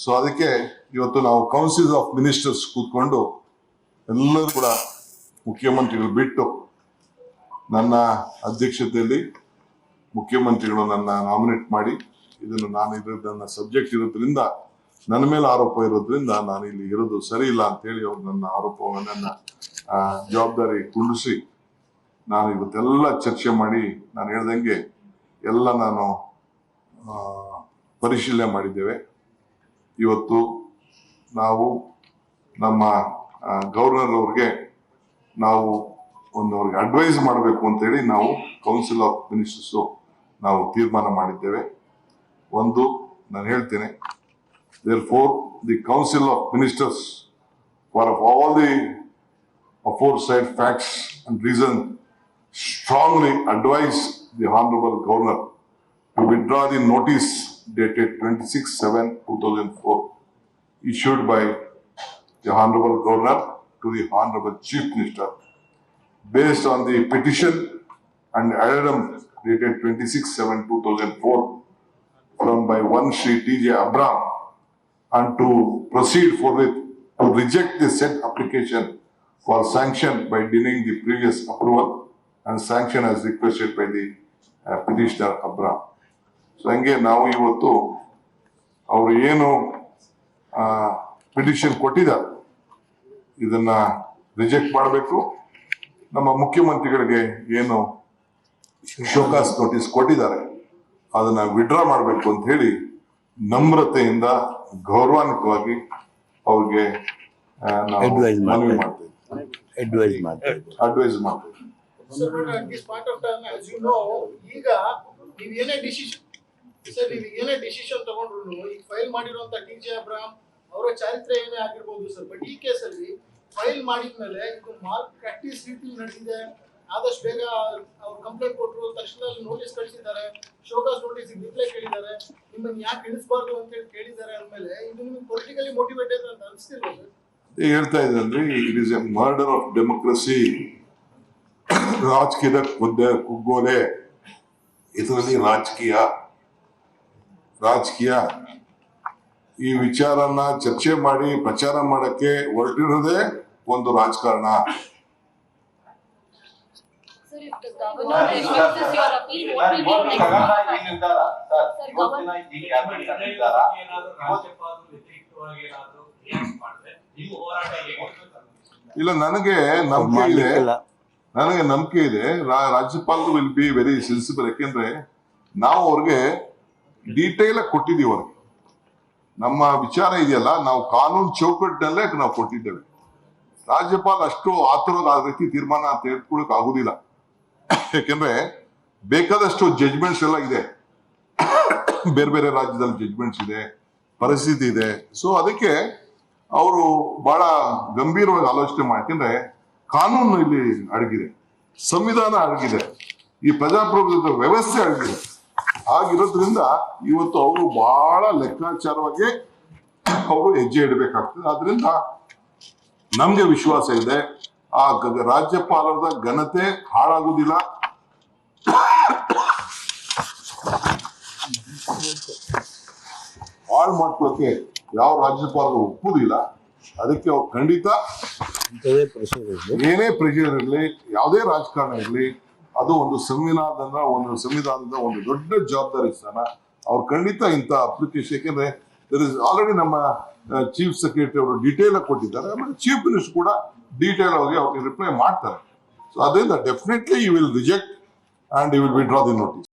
So ಅದಕ್ಕೆ ಇವತ್ತು ನಾವು ಕೌನ್ಸಿಲ್ ಆಫ್ ಮಿನಿಸ್ಟರ್ಸ್ ಕೂತ್ಕೊಂಡು ಎಲ್ಲರೂ ಕೂಡ ಮುಖ್ಯಮಂತ್ರಿಗಳು ಬಿಟ್ಟು ನನ್ನ ಅಧ್ಯಕ್ಷತೆಯಲ್ಲಿ ಮುಖ್ಯಮಂತ್ರಿಗಳು ನನ್ನ ನಾಮಿನೇಟ್ ಮಾಡಿ ಇದನ್ನು ನಾನು ಇದು ನನ್ನ ಸಬ್ಜೆಕ್ಟ್ ಇರೋದ್ರಿಂದ ನನ್ನ ಮೇಲೆ ಆರೋಪ ಇರೋದ್ರಿಂದ ನಾನು ಇಲ್ಲಿ ಇರೋದು ಸರಿ ಇಲ್ಲ ಅಂತೇಳಿ ಅವ್ರು ನನ್ನ ಆರೋಪವನ್ನು ನನ್ನ ಜವಾಬ್ದಾರಿ ಕುಂಡಿಸಿ ನಾನು ಇವತ್ತೆಲ್ಲ ಚರ್ಚೆ ಮಾಡಿ ನಾನು ಹೇಳ್ದಂಗೆ ಎಲ್ಲ ನಾನು ಪರಿಶೀಲನೆ ಮಾಡಿದ್ದೇವೆ. ಇವತ್ತು ನಾವು ನಮ್ಮ ಗವರ್ನರ್ ಅವ್ರಿಗೆ ನಾವು ಒಂದು ಅವ್ರಿಗೆ ಅಡ್ವೈಸ್ ಮಾಡಬೇಕು ಅಂತೇಳಿ ನಾವು ಕೌನ್ಸಿಲ್ ಆಫ್ ಮಿನಿಸ್ಟರ್ಸು ನಾವು ತೀರ್ಮಾನ ಮಾಡಿದ್ದೇವೆ. ಒಂದು, ನಾನು ಹೇಳ್ತೇನೆ therefore the council of ministers for all the aforesaid facts and reason strongly advise the Honorable Governor to withdraw the notice dated 26-7-2004 issued by the Honorable Governor to the Honorable Chief Minister based on the petition and addendum dated 26-7-2004 from by one Sri T.J. Abram and to proceed forthwith to reject the said application for sanction by denying the previous approval and sanction as requested by the uh, petitioner Abram. So ಹಂಗೆ ನಾವು ಇವತ್ತು ಅವರು ಏನು petition ಕೊಟ್ಟಿದ್ದಾರೆ. ಇದನ್ನ reject ಮಾಡಬೇಕು. ನಮ್ಮ ಮುಖ್ಯಮಂತ್ರಿಗಳಿಗೆ ಏನು ಶೋಕಾಸ್ ನೋಟಿಸ್ ಕೊಟ್ಟಿದ್ದಾರೆ. ಅದನ್ನ ವಿಡ್ರಾ ಮಾಡಬೇಕು ಅಂತ ಹೇಳಿ ನಮ್ರತೆಯಿಂದ ಗೌರವಾನ್ವಿತವಾಗಿ ಅವ್ರಿಗೆ ಮನವಿ ಮಾಡ್ತೇವೆ ಅಡ್ವೈಸ್ ಮಾಡ್ತಾ ಅಡ್ವೈಸ್ ಮಾಡ್ತೇವೆ ಈಗ ಡಿಸಿಷನ್ ಸರ್ ನೀವು ಏನೇ ಡಿಸಿಷನ್ ತಗೊಂಡ್ರು ಈಗ ಫೈಲ್ ಮಾಡಿರುವಂತ ಟಿ ಜೆ ಅಬ್ರಾಮ್ ಅವರ ಚಾರಿತ್ರ್ಯ ಏನೇ ಆಗಿರ್ಬೋದು ಸರ್ ಬಟ್ ಈ ಕೇಸಲ್ಲಿ ಫೈಲ್ ಮಾಡಿದ್ಮೇಲೆ ಇದು ಮಾಲ್ ಪ್ರಾಕ್ಟೀಸ್ ರೀತಿ ನಡೆದಿದೆ. ಆದಷ್ಟು ಬೇಗ ಅವ್ರು ಕಂಪ್ಲೇಂಟ್ ಕೊಟ್ಟರು ತಕ್ಷಣ ನೋಟಿಸ್ ಕಳಿಸಿದ್ದಾರೆ. ಶೋಕಾಸ್ ನೋಟಿಸ್ ರಿಪ್ಲೈ ಕೇಳಿದ್ದಾರೆ. ನಿಮ್ಮನ್ನ ಯಾಕೆ ಇಳಿಸಬಾರ್ದು ಅಂತ ಹೇಳಿ ಕೇಳಿದ್ದಾರೆ ಅಂದ್ಮೇಲೆ ಇದು ನಿಮ್ಗೆ ಪೊಲಿಟಿಕಲಿ ಮೋಟಿವೇಟೆಡ್ ಅಂತ ಅನಿಸ್ತಿಲ್ವಾ ಸರ್ ಹೇಳ್ತಾ ಇದ್ದಂದ್ರೆ it is a murder of democracy ರಾಜಕೀಯದ ಕುದ್ದ ಕುಗ್ಗೋಲೆ. ಇದರಲ್ಲಿ ರಾಜಕೀಯ ರಾಜಕೀಯ. ಈ ವಿಚಾರನ ಚರ್ಚೆ ಮಾಡಿ ಪ್ರಚಾರ ಮಾಡಕ್ಕೆ ಹೊರಟಿರೋದೇ ಒಂದು ರಾಜಕಾರಣ. ಇಲ್ಲ ನನಗೆ ನಂಬಿಕೆ ಇದೆ. ನನಗೆ ನಂಬಿಕೆ ಇದೆ. ರಾಜ್ಯಪಾಲರು ವಿಲ್ ಬಿ ವೆರಿ ಸೆನ್ಸಿಬಲ್ ಯಾಕೆಂದ್ರೆ ನಾವು ಅವ್ರಿಗೆ ಡೀಟೇಲ್ ಆಗಿ ಕೊಟ್ಟಿದ್ದೀವಿ ಅವ್ರಿಗೆ ನಮ್ಮ ವಿಚಾರ ಇದೆಯಲ್ಲ, ನಾವು ಕಾನೂನು ಚೌಕಟ್ಟಿನಲ್ಲೇ ನಾವು ಕೊಟ್ಟಿದ್ದೇವೆ. ರಾಜ್ಯಪಾಲ ಅಷ್ಟು ಆತುರದ ಆ ರೀತಿ ತೀರ್ಮಾನ ತೆಗೆದುಕೊಳ್ಳಕ್ ಆಗುದಿಲ್ಲ. ಯಾಕೆಂದ್ರೆ ಬೇಕಾದಷ್ಟು ಜಡ್ಜ್ಮೆಂಟ್ಸ್ ಎಲ್ಲ ಇದೆ. ಬೇರೆ ಬೇರೆ ರಾಜ್ಯದಲ್ಲಿ ಜಜ್ಮೆಂಟ್ಸ್ ಇದೆ, ಪರಿಸ್ಥಿತಿ ಇದೆ. ಸೊ ಅದಕ್ಕೆ ಅವರು ಬಹಳ ಗಂಭೀರವಾಗಿ ಆಲೋಚನೆ ಮಾಡಿ, ಯಾಕೆಂದ್ರೆ ಕಾನೂನು ಇಲ್ಲಿ ಅಡಗಿದೆ, ಸಂವಿಧಾನ ಅಡಗಿದೆ, ಈ ಪ್ರಜಾಪ್ರಭುತ್ವ ವ್ಯವಸ್ಥೆ ಅಡಗಿದೆ. ಹಾಗಿರೋದ್ರಿಂದ ಇವತ್ತು ಅವರು ಬಹಳ ಲೆಕ್ಕಾಚಾರವಾಗಿ ಅವರು ಹೆಜ್ಜೆ ಇಡಬೇಕಾಗ್ತದೆ. ಆದ್ರಿಂದ ನಮ್ಗೆ ವಿಶ್ವಾಸ ಇದೆ. ಆ ಗ- ರಾಜ್ಯಪಾಲರದ ಘನತೆ ಹಾಳಾಗುವುದಿಲ್ಲ. ಹಾಳು ಮಾಡ್ಕೊಳಕ್ಕೆ ಯಾವ ರಾಜ್ಯಪಾಲರು ಒಪ್ಪುದಿಲ್ಲ. ಅದಕ್ಕೆ ಅವ್ರು ಖಂಡಿತ ಏನೇ ಪ್ರೆಷರ್ ಇರಲಿ ಯಾವುದೇ ರಾಜಕಾರಣ ಇರಲಿ ಅದು ಒಂದು ಸಂವಿಧಾನದ ಒಂದು ಸಂವಿಧಾನದ ಒಂದು ದೊಡ್ಡ ಜವಾಬ್ದಾರಿ ಸ್ಥಾನ ಅವ್ರು ಖಂಡಿತ ಇಂಥ ಅಪ್ಲಿಕೇಶನ್ ಯಾಕೆಂದ್ರೆ ದರ್ ಇಸ್ ಆಲ್ರೆಡಿ ನಮ್ಮ ಚೀಫ್ ಸೆಕ್ರೆಟರಿ ಅವರು ಡೀಟೇಲ್ ಆಗಿ ಕೊಟ್ಟಿದ್ದಾರೆ. ಆಮೇಲೆ ಚೀಫ್ ಮಿನಿಸ್ಟರ್ ಕೂಡ ಡೀಟೇಲ್ ಆಗಿ ಅವ್ರಿಗೆ ರಿಪ್ಲೈ ಮಾಡ್ತಾರೆ. ಸೊ ಅದರಿಂದ definitely you will reject and you will withdraw the notice